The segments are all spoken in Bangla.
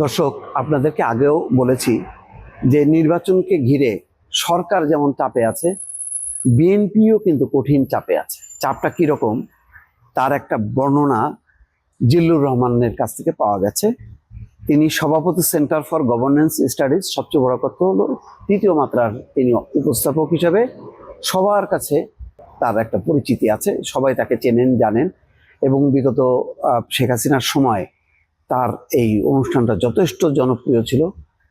দর্শক, আপনাদেরকে আগেও বলেছি যে নির্বাচনকে ঘিরে সরকার যেমন চাপে আছে, বিএনপিও কিন্তু কঠিন চাপে আছে। চাপটা কীরকম? তার একটা বর্ণনা জিল্লুর রহমানের কাছ থেকে পাওয়া গেছে। তিনি সভাপতি সেন্টার ফর গভর্নেন্স স্টাডিজ, সবচেয়ে বড় কথা হলো তৃতীয় মাত্রার তিনি উপস্থাপক হিসেবে সবার কাছে তার একটা পরিচিতি আছে। সবাই তাকে চেনেন, জানেন এবং বিগত শেখ হাসিনার সময় তার এই অনুষ্ঠানটা যথেষ্ট জনপ্রিয় ছিল।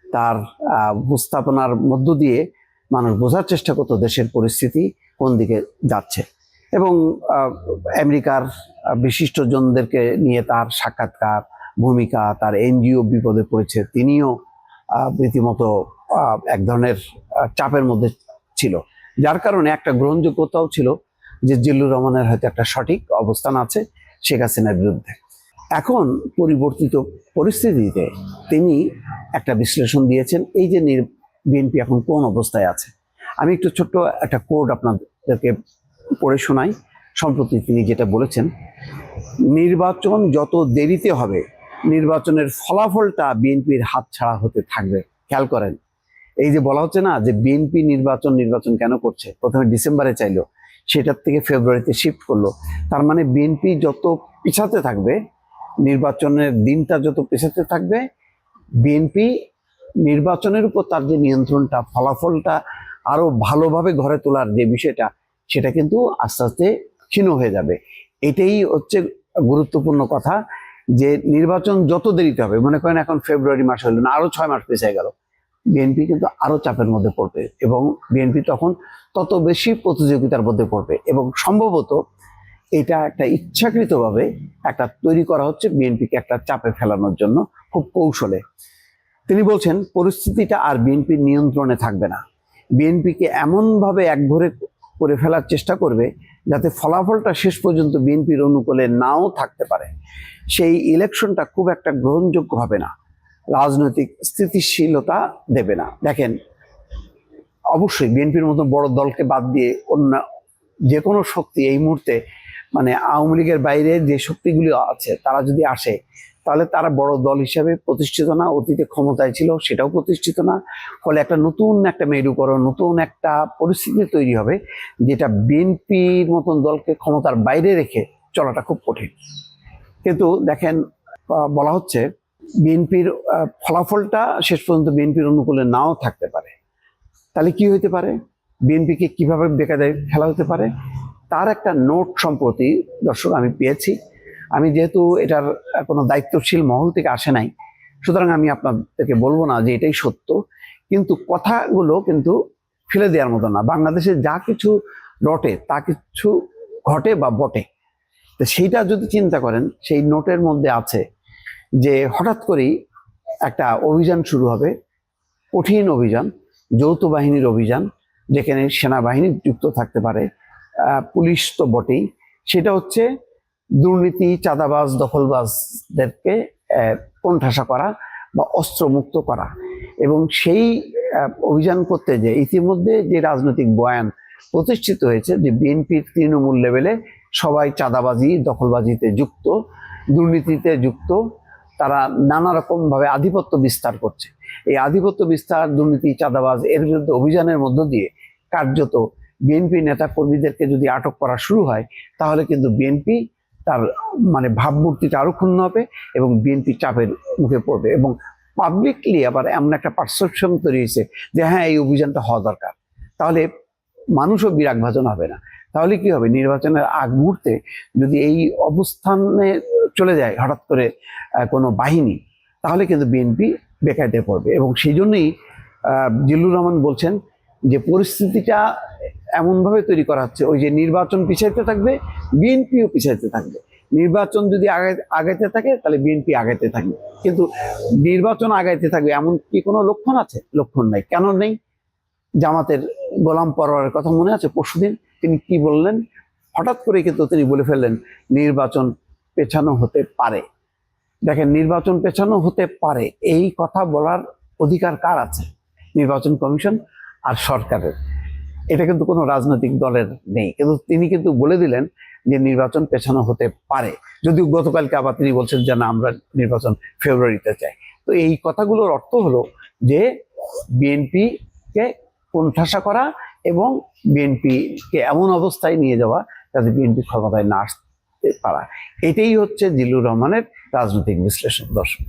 তার উপস্থাপনার মধ্য দিয়ে মানুষ বোঝার চেষ্টা করতো দেশের পরিস্থিতি কোন দিকে যাচ্ছে। এবং আমেরিকার বিশিষ্টজনদেরকে নিয়ে তার সাক্ষাৎকার, ভূমিকা, তার এনজিও বিপদে পড়েছে, তিনিও রীতিমতো এক ধরনের চাপের মধ্যে ছিল। যার কারণে একটা গ্রহণযোগ্যতাও ছিল যে জিল্লুর রহমানের হয়তো একটা সঠিক অবস্থান আছে শেখ হাসিনার বিরুদ্ধে। এখন পরিবর্তিত পরিস্থিতিতে তিনি একটা বিশ্লেষণ দিয়েছেন, এই যে বিএনপি এখন কোন অবস্থায় আছে। আমি একটু ছোট্ট একটা কোড আপনাদেরকে পড়ে শোনাই, সম্প্রতি তিনি যেটা বলেছেন, নির্বাচন যত দেরিতে হবে, নির্বাচনের ফলাফলটা বিএনপির হাত ছাড়া হতে থাকবে। খেয়াল করেন, এই যে বলা হচ্ছে না যে বিএনপি নির্বাচন নির্বাচন কেন করছে, প্রথমে ডিসেম্বরে চাইলো, সেটার থেকে ফেব্রুয়ারিতে শিফট করল, তার মানে বিএনপি যত পিছাতে থাকবে নির্বাচনের দিনটা যত পেছাতে থাকবে বিএনপি নির্বাচনের উপর তার যে নিয়ন্ত্রণটা, ফলাফলটা আরও ভালোভাবে ঘরে তোলার যে বিষয়টা, সেটা কিন্তু আস্তে আস্তে ক্ষীণ হয়ে যাবে। এটাই হচ্ছে গুরুত্বপূর্ণ কথা যে নির্বাচন যত দেরিতে হবে, মনে করেন এখন ফেব্রুয়ারি মাস হলো না, আরও ছয় মাস পেছিয়ে গেল বিএনপি কিন্তু আরও চাপের মধ্যে পড়বে এবং বিএনপি তখন তত বেশি প্রতিযোগিতার মধ্যে পড়বে এবং সম্ভবত এটা একটা ইচ্ছাকৃতভাবে একটা তৈরি করা হচ্ছে বিএনপিকে একটা চাপে ফেলানোর জন্য খুব কৌশলে। তিনি বলছেন, পরিস্থিতিটা আর বিএনপির নিয়ন্ত্রণে থাকবে না। বিএনপিকে এমনভাবে একঘরে করে ফেলার চেষ্টা করবে যাতে ফলাফলটা শেষ পর্যন্ত বিএনপির অনুকূলে নাও থাকতে পারে। সেই ইলেকশনটা খুব একটা গ্রহণযোগ্য হবে না। রাজনৈতিক স্থিতিশীলতা দেবে না। দেখেন, অবশ্যই বিএনপির মতো বড় দলকে বাদ দিয়ে অন্য যে কোনো শক্তি এই মুহূর্তে মানে আওয়ামী লীগের বাইরে যে শক্তিগুলি আছে, তারা যদি আসে, তাহলে তারা বড় দল হিসাবে প্রতিষ্ঠিত না, অতীতে ক্ষমতায় ছিল, সেটাও প্রতিষ্ঠিত না। ফলে একটা নতুন একটা মেরুকরণ, নতুন একটা পরিস্থিতি তৈরি হবে, যেটা বিএনপির মতন দলকে ক্ষমতার বাইরে রেখে চলাটা খুব কঠিন। কিন্তু দেখেন বলা হচ্ছে বিএনপির ফলাফলটা শেষ পর্যন্ত বিএনপির অনুকূলে নাও থাকতে পারে। তাহলে কি হইতে পারে? বিএনপিকে কীভাবে বেকারে ফেলা হতে পারে? তার একটা নোট সম্প্রতি, দর্শক, আমি পেয়েছি। আমি যেহেতু এটার কোনো দায়িত্বশীল মহল থেকে আসে নাই, সুতরাং আমি আপনাদেরকে বলব না যে এটাই সত্য। কিন্তু কথাগুলো কিন্তু ফেলে দেওয়ার মতো না। বাংলাদেশে যা কিছু রটে, তা কিছু ঘটে বা বটে। তো সেইটা যদি চিন্তা করেন, সেই নোটের মধ্যে আছে যে হঠাৎ করেই একটা অভিযান শুরু হবে, কঠিন অভিযান, যৌথ বাহিনীর অভিযান, যেখানে সেনাবাহিনী যুক্ত থাকতে পারে। পুলিশ তো বটেই। সেটা হচ্ছে দুর্নীতি, চাঁদাবাজ, দখলবাজদেরকে কোণঠাসা করা বা অস্ত্রমুক্ত করা। এবং সেই অভিযান করতে যে ইতিমধ্যে যে রাজনৈতিক বয়ান প্রতিষ্ঠিত হয়েছে যে বিএনপির তৃণমূল লেভেলে সবাই চাঁদাবাজি, দখলবাজিতে যুক্ত, দুর্নীতিতে যুক্ত, তারা নানা রকম ভাবে আধিপত্য বিস্তার করছে। এই আধিপত্য বিস্তার, দুর্নীতি, চাঁদাবাজ, এর বিরুদ্ধে অভিযানের মধ্য দিয়ে কার্যত বিএনপি নেতা কর্মীদেরকে যদি আটক করা শুরু হয়, তাহলে কিন্তু বিএনপি তার মানে ভাবমূর্তিটা আরও ক্ষুণ্ণ হবে এবং বিএনপি চাপের মুখে পড়বে এবং পাবলিকলি আবার এমন একটা পারসেপশন তৈরি হয়েছে যে হ্যাঁ এই অভিযানটা হওয়া দরকার। তাহলে মানুষও বিরাগ ভাজন হবে না। তাহলে কি হবে? নির্বাচনের আগ মুহূর্তে যদি এই অবস্থানে চলে যায় হঠাৎ করে কোনো বাহিনী, তাহলে কিন্তু বিএনপি বেকায়দে পড়বে এবং সেই জন্যই জিল্লুর রহমান বলছেন যে পরিস্থিতিটা এমনভাবে তৈরি করা হচ্ছে, ওই যে নির্বাচন পিছাইতে থাকবে, বিএনপিও পিছাইতে থাকবে। নির্বাচন যদি আগে আগাইতে থাকে, তাহলে বিএনপি আগাইতে থাকবে। কিন্তু নির্বাচন আগাইতে থাকবে এমন কি কোনো লক্ষণ আছে? লক্ষণ নাই। কেন নেই? জামাতের গোলাম পরোয়ারের কথা মনে আছে পরশুদিন? তিনি কি বললেন? হঠাৎ করে কিন্তু তিনি বলে ফেললেন, নির্বাচন পেছানো হতে পারে। দেখেন, নির্বাচন পেছানো হতে পারে। এই কথা বলার অধিকার কার আছে? নির্বাচন কমিশন আর সরকারের। এটা কিন্তু কোনো রাজনৈতিক দলের নেই। কিন্তু তিনি কিন্তু বলে দিলেন যে নির্বাচন পেছানো হতে পারে। যদিও গতকালকে আবার তিনি বলছেন যে না, আমরা নির্বাচন ফেব্রুয়ারিতে চাই। তো এই কথাগুলোর অর্থ হলো যে বিএনপিকে কণ্ঠাসা করা এবং বিএনপিকে এমন অবস্থায় নিয়ে যাওয়া যাতে বিএনপি ক্ষমতায় না আসতে পারা। এটাই হচ্ছে জিল্লুর রহমানের রাজনৈতিক বিশ্লেষণ। দর্শন